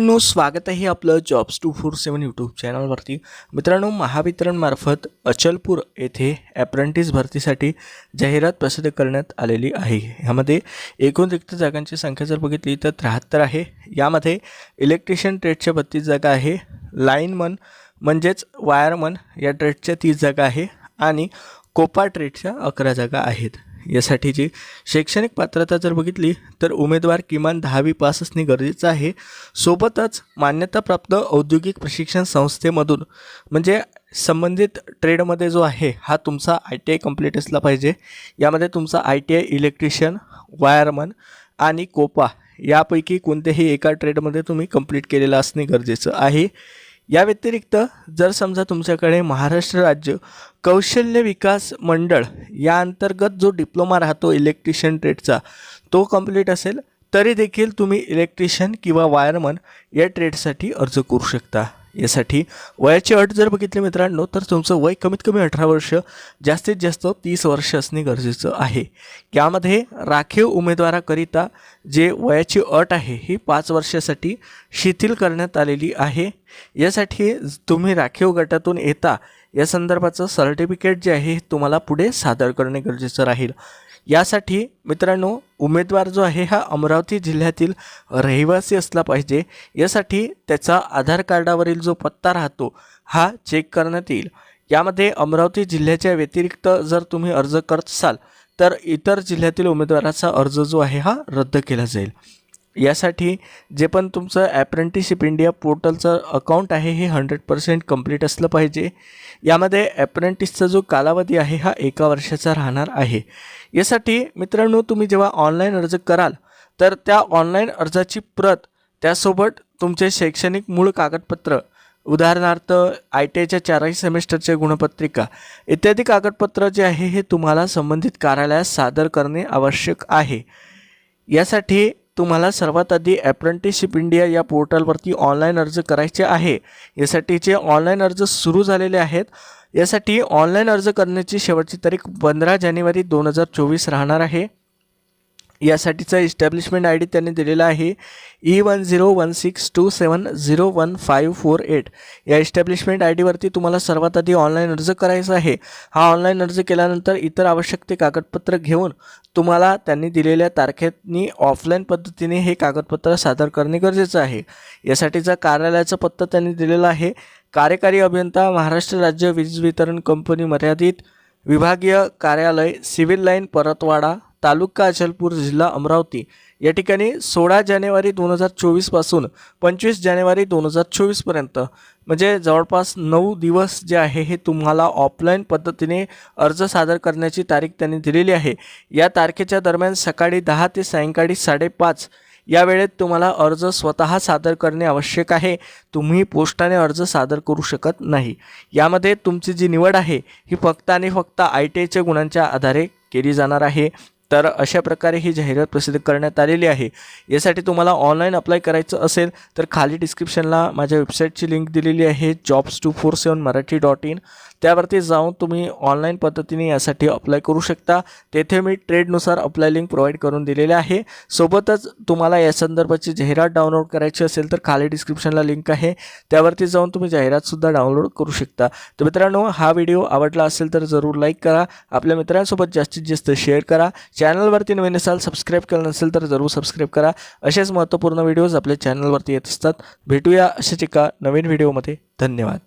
मित्रांनो स्वागत आहे आपलं jobs two four seven YouTube चॅनलवरती मित्रांनो महावितरणमार्फत अचलपूर येथे ॲप्रेंटिस भरतीसाठी जाहिरात प्रसिद्ध करण्यात आलेली आहे. ह्यामध्ये एकूण रिक्त जागांची संख्या जर बघितली तर त्र्याहत्तर आहे. यामध्ये इलेक्ट्रिशियन ट्रेडच्या बत्तीस जागा आहे. लाईनमन म्हणजेच वायरमन या ट्रेडच्या तीस जागा आहे. आणि कोपा ट्रेडच्या अकरा जागा आहेत. यासाठीची शैक्षणिक पात्रता जर बघितली तर उमेदवार किमान दहावी पास असणे गरजेचं आहे. सोबतच मान्यताप्राप्त औद्योगिक प्रशिक्षण संस्थेमधून म्हणजे संबंधित ट्रेडमध्ये जो आहे हा तुमचा आय टी आय कंप्लीट असला पाहिजे. यामध्ये तुमचा I T I electrician wireman आणि कोपा यापैकी कोणत्याही एका ट्रेडमध्ये तुम्ही कंप्लीट केलेलं असणे गरजेचं आहे. या व्यतिरिक्त जर समजा तुमच्याकडे महाराष्ट्र राज्य कौशल्य विकास मंडळ या अंतर्गत जो डिप्लोमा राहतो इलेक्ट्रिशियन ट्रेडचा तो कंप्लीट असेल तरी देखील तुम्ही इलेक्ट्रिशियन किंवा वायरमन या ट्रेडसाठी अर्ज करू शकता. यासाठी वयाची अट जर बघितली मित्रांनो तर तुमचं वय कमीत कमी अठरा वर्ष जास्तीत जास्त तीस वर्ष असणे गरजेचं आहे. यामध्ये राखीव उमेदवाराकरिता जे वयाची अट आहे ही पाच वर्षासाठी शिथिल करण्यात आलेली आहे. यासाठी तुम्ही राखीव गटातून येता या संदर्भाचं सर्टिफिकेट जे आहे हे तुम्हाला पुढे सादर करणे गरजेचं राहील. यासाठी मित्रांनो उमेदवार जो आहे हा अमरावती जिल्ह्यातील रहिवासी असला पाहिजे. यासाठी त्याचा आधार कार्डावरील जो पत्ता राहतो हा चेक करण्यात येईल. यामध्ये अमरावती जिल्ह्याच्या व्यतिरिक्त जर तुम्ही अर्ज करत असाल तर इतर जिल्ह्यातील उमेदवाराचा अर्ज जो आहे हा रद्द केला जाईल. यासाठी जे पण तुमचं ॲप्रेंटिशिप इंडिया पोर्टलचं अकाउंट आहे हे हंड्रेड पर्सेंट कंप्लीट असलं पाहिजे. यामध्ये ॲप्रेंटिसचा जो कालावधी आहे हा एका वर्षाचा राहणार आहे. यासाठी मित्रांनो तुम्ही जेव्हा ऑनलाईन अर्ज कराल तर त्या ऑनलाईन अर्जाची प्रत त्यासोबत तुमचे शैक्षणिक मूळ कागदपत्र उदाहरणार्थ आय टी आयच्या चारही सेमेस्टरच्या गुणपत्रिका इत्यादी कागदपत्र जे आहे हे तुम्हाला संबंधित कार्यालयात सादर करणे आवश्यक आहे. यासाठी तुम्हाला सर्वात आधी ॲप्रेंटिसशिप इंडिया या पोर्टलवरती ऑनलाईन अर्ज करायचे आहे. यासाठीचे ऑनलाईन अर्ज सुरू झालेले आहेत यासाठी ऑनलाईन अर्ज करण्याची शेवटची तारीख पंधरा जानेवारी दोन हजार चोवीस राहणार आहे. यासाठीचा इस्टॅब्लिशमेंट आय डी त्यांनी दिलेला आहे. E one zero one six two seven zero one five four eight या इस्टॅब्लिशमेंट आय डीवरती तुम्हाला सर्वात आधी ऑनलाईन अर्ज करायचा आहे. हा ऑनलाईन अर्ज केल्यानंतर इतर आवश्यक ते कागदपत्र घेऊन तुम्हाला त्यांनी दिलेल्या तारखेनी ऑफलाईन पद्धतीने हे कागदपत्र सादर करणे गरजेचं आहे. यासाठीचा कार्यालयाचा पत्ता त्यांनी दिलेला आहे. कार्यकारी अभियंता महाराष्ट्र राज्य वीज वितरण कंपनी मर्यादित. विभागीय कार्यालय सिव्हिल लाईन परतवाडा तालुका अचलपूर जिल्हा अमरावती. या ठिकाणी सोळा जानेवारी दोन हजार चोवीसपासून पंचवीस जानेवारी दोन हजार चोवीसपर्यंत म्हणजे जवळपास नऊ दिवस जे आहे हे तुम्हाला ऑफलाईन पद्धतीने अर्ज सादर करण्याची तारीख त्यांनी दिलेली आहे. या तारखेच्या दरम्यान सकाळी दहा ते सायंकाळी साडेपाच या वेळेत तुम्हाला अर्ज स्वतः सादर करणे आवश्यक आहे. तुम्ही पोस्टाने अर्ज सादर करू शकत नाही. यामध्ये तुमची जी निवड आहे ही फक्त आणि फक्त आय टी आयच्या गुणांच्या आधारे केली जाणार आहे. तर अशा प्रकारे ही जाहिरात प्रसिद्ध करण्यात आलेली आहे. यासाठी तुम्हाला ऑनलाईन अप्लाय करायचं असेल तर खाली डिस्क्रिप्शनला माझ्या वेबसाईटची लिंक दिलेली आहे jobs two four seven Marathi dot in त्यावरती जाऊन तुम्ही ऑनलाईन पद्धतीने यासाठी अप्लाय करू शकता. तेथे मी ट्रेडनुसार अप्लाय लिंक प्रोव्हाइड करून दिलेले आहे. सोबतच तुम्हाला या संदर्भाची जाहिरात डाउनलोड करायची असेल तर खाली डिस्क्रिप्शनला लिंक आहे. त्यावरती जाऊन तुम्ही जाहिरातसुद्धा डाउनलोड करू शकता. तर मित्रांनो हा व्हिडिओ आवडला असेल तर जरूर लाईक करा. आपल्या मित्रांसोबत जास्तीत जास्त शेअर करा. चॅनलवरती नवीन असाल सबस्क्राईब केलं नसेल तर जरूर सबस्क्राईब करा. असेच महत्त्वपूर्ण व्हिडिओज आपल्या चॅनलवरती येत असतात. भेटूया अशाच एका नवीन व्हिडिओमध्ये धन्यवाद.